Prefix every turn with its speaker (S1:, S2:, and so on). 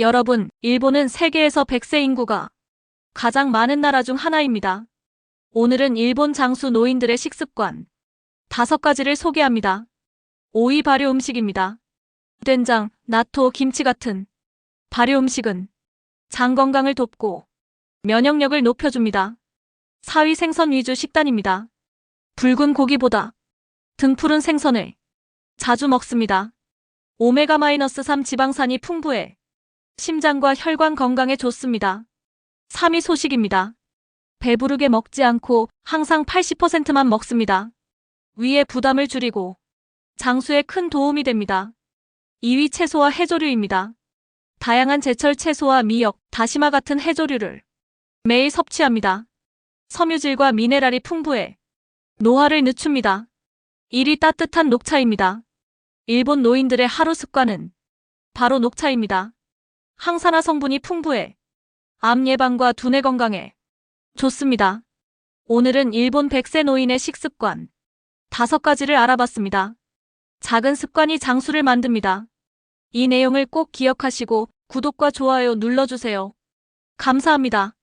S1: 여러분, 일본은 세계에서 100세 인구가 가장 많은 나라 중 하나입니다. 오늘은 일본 장수 노인들의 식습관 다섯 가지를 소개합니다. 5위 발효 음식입니다. 된장, 나토, 김치 같은 발효 음식은 장 건강을 돕고 면역력을 높여줍니다. 4위 생선 위주 식단입니다. 붉은 고기보다 등푸른 생선을 자주 먹습니다. 오메가-3 지방산이 풍부해 심장과 혈관 건강에 좋습니다. 3위 소식입니다. 배부르게 먹지 않고 항상 80%만 먹습니다. 위의 부담을 줄이고 장수에 큰 도움이 됩니다. 2위 채소와 해조류입니다. 다양한 제철 채소와 미역, 다시마 같은 해조류를 매일 섭취합니다. 섬유질과 미네랄이 풍부해 노화를 늦춥니다. 1위 따뜻한 녹차입니다. 일본 노인들의 하루 습관은 바로 녹차입니다. 항산화 성분이 풍부해 암 예방과 두뇌 건강에 좋습니다. 오늘은 일본 100세 노인의 식습관 다섯 가지를 알아봤습니다. 작은 습관이 장수를 만듭니다. 이 내용을 꼭 기억하시고 구독과 좋아요 눌러주세요. 감사합니다.